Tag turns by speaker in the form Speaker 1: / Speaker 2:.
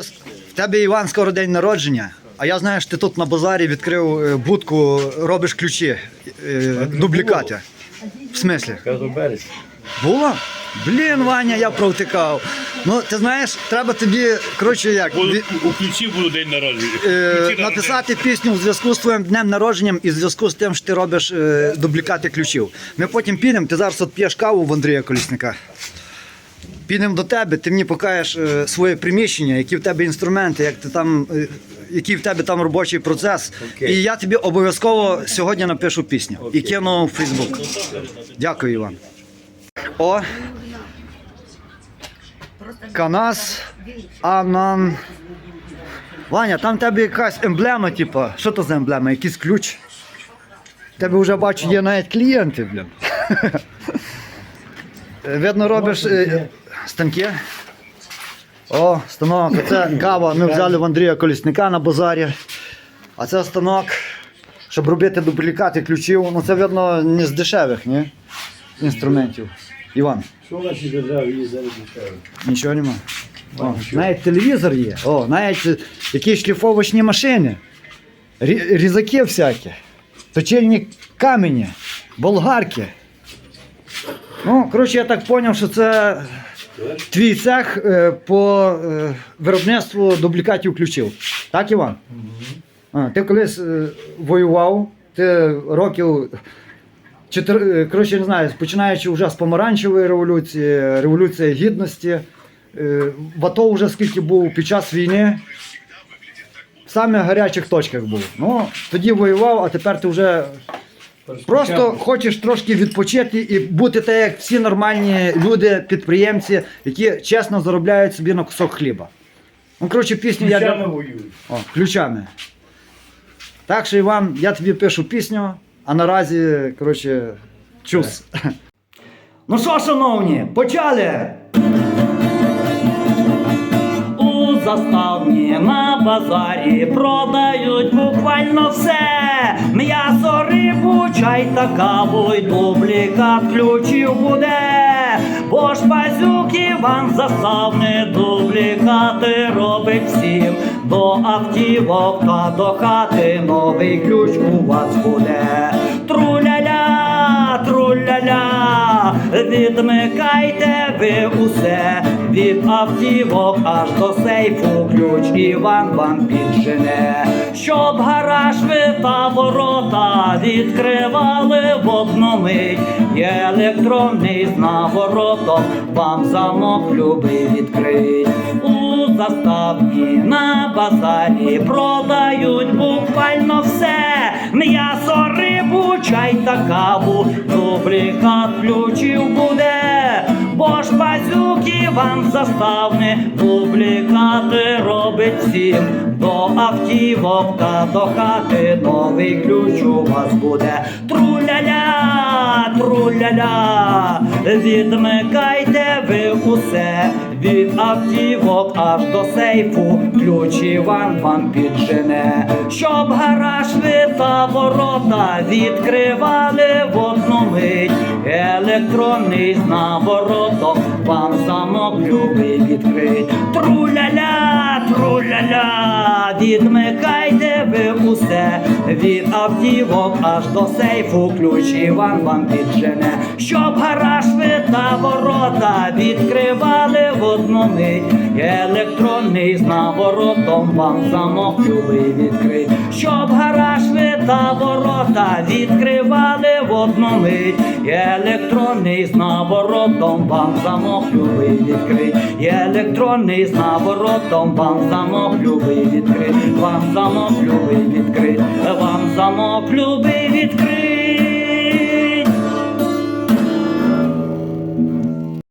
Speaker 1: В тебе Іван скоро день народження, а я знаю, що ти тут на базарі відкрив е, будку, робиш ключі, е, дублікати. В смислі? Було? Блін, Ваня, я провтикав. Ну, ти знаєш, треба тобі, коротше, як.
Speaker 2: Буду, у ключі буду день народження.
Speaker 1: е,
Speaker 2: Ключі
Speaker 1: написати пісню в зв'язку з твоїм днем народженням і в зв'язку з тим, що ти робиш е, дублікати ключів. Ми потім підемо, ти зараз от п'єш каву в Андрія Колісника. Підемо до тебе, ти мені покажеш е, своє приміщення, які в тебе інструменти, як ти там, е, який в тебе там робочий процес.
Speaker 3: Окей.
Speaker 1: І я тобі обов'язково сьогодні напишу пісню і кину в Фейсбук. Дякую, Іван. О. Канас Анан. Ваня, там в тебе якась емблема, типу. Що то за емблема? Якийсь ключ? Тебе вже бачу, є навіть клієнти, блін. Видно, робиш е, станки. О, станок. Це кава. Ми взяли в Андрія Колісника на базарі. А це станок, щоб робити дублікати ключів. Ну це видно не з дешевих, ні? Інструментів. Іван,
Speaker 3: Що в нашій державі є зараз дешево?
Speaker 1: нічого нема. О, навіть телевізор є. О, навіть е, якісь шліфовочні машини. Різаки всякі. Точильні камені, болгарки. Ну, коротше, я так зрозумів, що це твій цех е, по е, виробництву дублікатів ключів. Так, Іван? А, ти колись е, воював, ти років. Чотир... е, Коротше, не знаю, починаючи вже з помаранчевої революції, революції гідності. е, В АТО вже скільки був під час війни. В самих гарячих точках був. Ну, тоді воював, а тепер ти вже Просто хочеш трошки відпочити і бути так, як всі нормальні люди, підприємці, які чесно заробляють собі на кусок хліба. Ну, коротше, пісню я.
Speaker 3: Ключами
Speaker 1: для-
Speaker 3: воюють.
Speaker 1: О, ключами. Так що, Іван, я тобі пишу пісню, а наразі, коротше, чус. Ну що, шановні, почали! У заставні на базарі продають буквально все. М'ясо, рибу, чай та каву й дублікат ключів буде. Бо ж пазюк Іван заставний дублікати робить всім. До автівок та до хати новий ключ у вас буде. Відмикайте ви усе, від автівок аж до сейфу ключ Іван вам піджене, щоб гараж ви та ворота відкривали в одну мить. Є електронний з наворотом, вам замок любий відкрить. У заставні на базарі продають чай та каву, дублікат ключів буде. Бо ж пазюк Іван заставне, дублікати робить всім. До автівок та до хати новий ключ у вас буде. Труляля, труляля, відмикайте ви усе. Від автівок аж до сейфу ключ Іван вам піджене, щоб гараж ви та ворота відкривали в одну мить. Електронний з наворотом вам замок любий відкрить. Труляля, труляля, відмикайте ви усе. Від автівок аж до сейфу ключ Іван вам піджене, щоб гараж ви та ворота відкривали в одну мить. Електронний з наворотом вам замок любий відкрить, щоб гараж ви та ворота відкривали в одну мить. Електронний з наворотом вам замок любий відкрить. Електронний з наворотом вам замок любий відкрить. Вам замок любий відкрить вам замок люби відкрив.